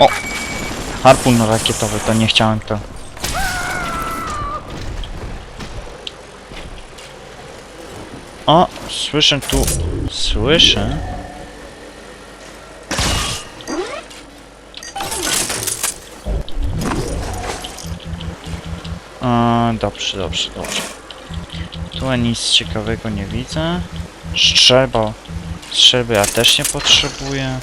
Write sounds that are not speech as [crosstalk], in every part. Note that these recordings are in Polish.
O! Harpun rakietowy, to nie chciałem to. O! Słyszę tu... Słyszę? A, dobrze, dobrze, dobrze. Tu nic ciekawego nie widzę. Strzelba. Strzelby ja też nie potrzebuję.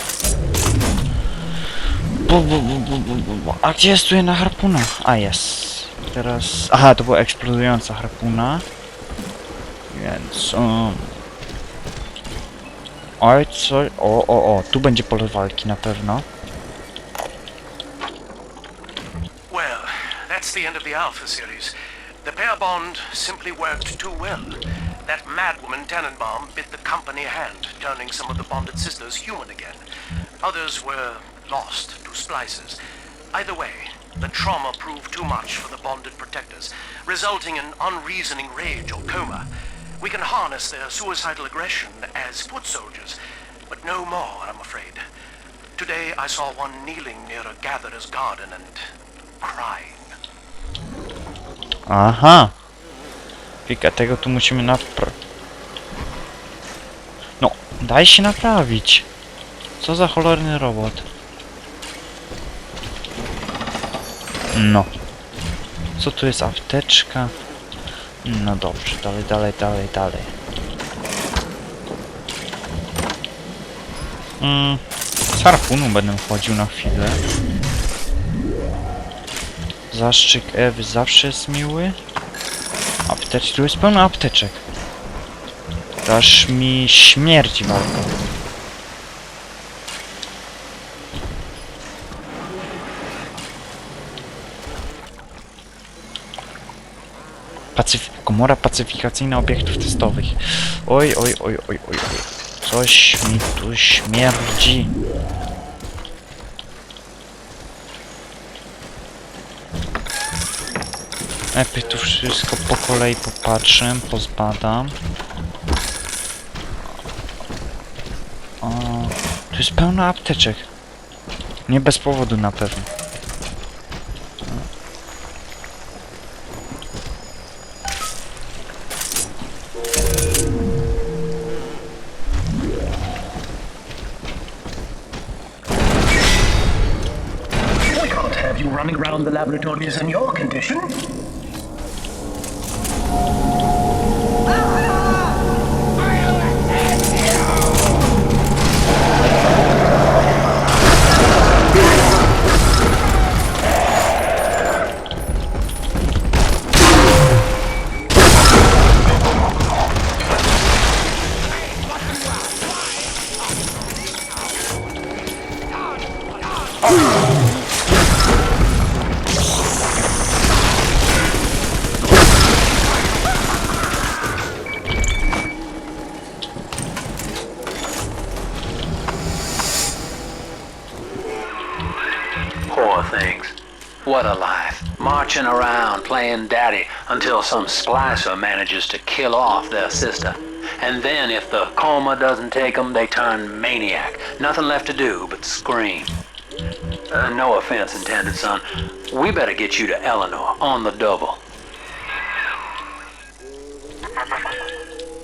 Bu, bu, bu, bu, bu, bu, bu. A gdzie jest tu jedna harpuna? A jest. Teraz... Aha, to była eksplodująca harpuna. Więc... Um... Oj, co... O, o, o. Tu będzie pole walki na pewno. Well, that's the end of the Alpha series. The pair bond simply worked too well. That madwoman Tannenbaum bit the company hand, turning some of the bonded sisters human again. Others were lost to splices. Either way, the trauma proved too much for the bonded protectors, resulting in unreasoning rage or coma. We can harness their suicidal aggression as foot soldiers, but no more, I'm afraid. Today I saw one kneeling near a gatherer's garden and crying. Aha! Pika, tego tu musimy naprawić. No, daj się naprawić. Co za cholerny robot. No. Co tu jest apteczka? No dobrze, dalej, dalej, dalej, dalej. Mm, z harpunu będę chodził na chwilę. Zaszczyk Ewy zawsze jest miły. Apteczki, tu jest pełno apteczek. To Aż mi śmierci walka. Pacyf komora pacyfikacyjna obiektów testowych. Oj, oj, oj, oj, oj, oj. Coś mi tu śmierdzi. Najpierw tu wszystko po kolei popatrzę, pozbadam. O, tu jest pełno apteczek. Nie bez powodu na pewno. You running around the laboratories in your condition. Life. Marching around playing daddy until some splicer manages to kill off their sister. And then if the coma doesn't take them, they turn maniac. Nothing left to do but scream. Uh, no offense intended, son. We better get you to Eleanor on the double.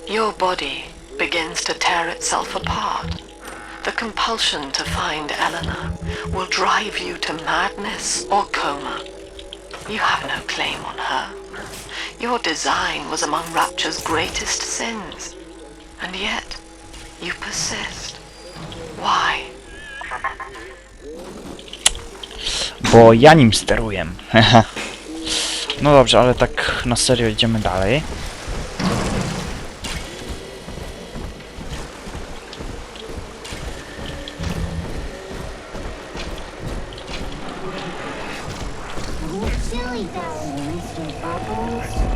Your body begins to tear itself apart. The compulsion to find Eleanor will drive you to madness or coma. You have no claim on her. Your design was among Rapture's greatest sins. And yet, you persist. Why? Bo ja nim steruję. [laughs] no dobrze, ale tak na serio idziemy dalej. Mr. Bubbles.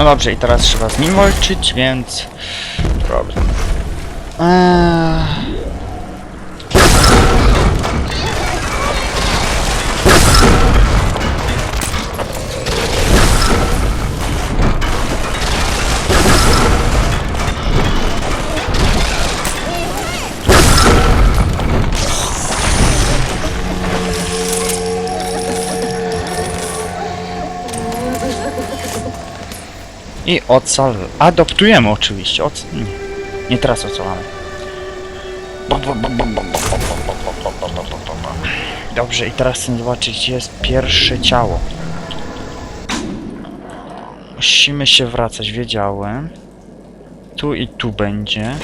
No dobrze, i teraz trzeba z nim walczyć, więc... Problem. Eee... I ocal... Adoptujemy oczywiście. Oc... Nie. nie teraz ocalamy. Dobrze, i teraz chcę zobaczyć, gdzie jest pierwsze ciało. Musimy się wracać, wiedziałem. Tu i tu będzie.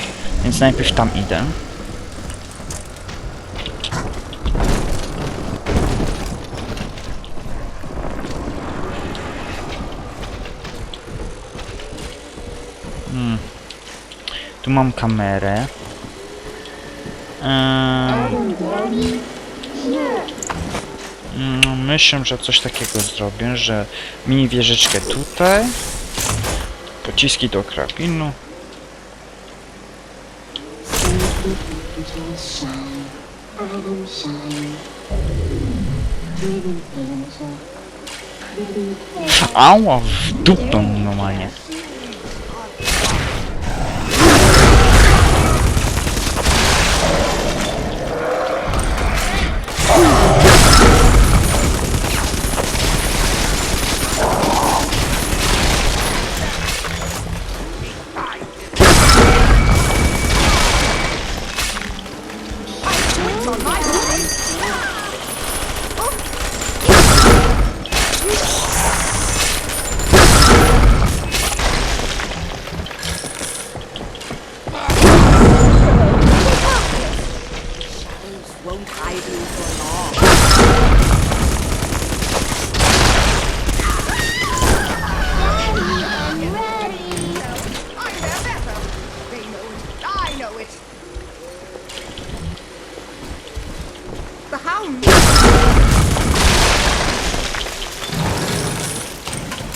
Więc najpierw tam idę. Tu mam kamerę. Eee, myślę, że coś takiego zrobię, że mini wieżyczkę tutaj. Pociski do angel. Ała, w dupę normalnie.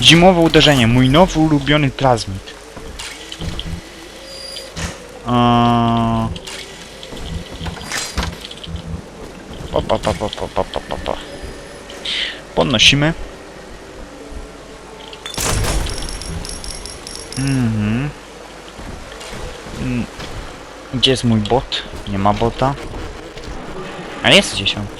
Zimowe uderzenie. Mój nowy ulubiony transmit. Eee... Pa, pa, pa, pa, pa, pa, pa. Podnosimy. Mhm. Mm. Gdzie jest mój bot? Nie ma bota. A jest gdzieś on.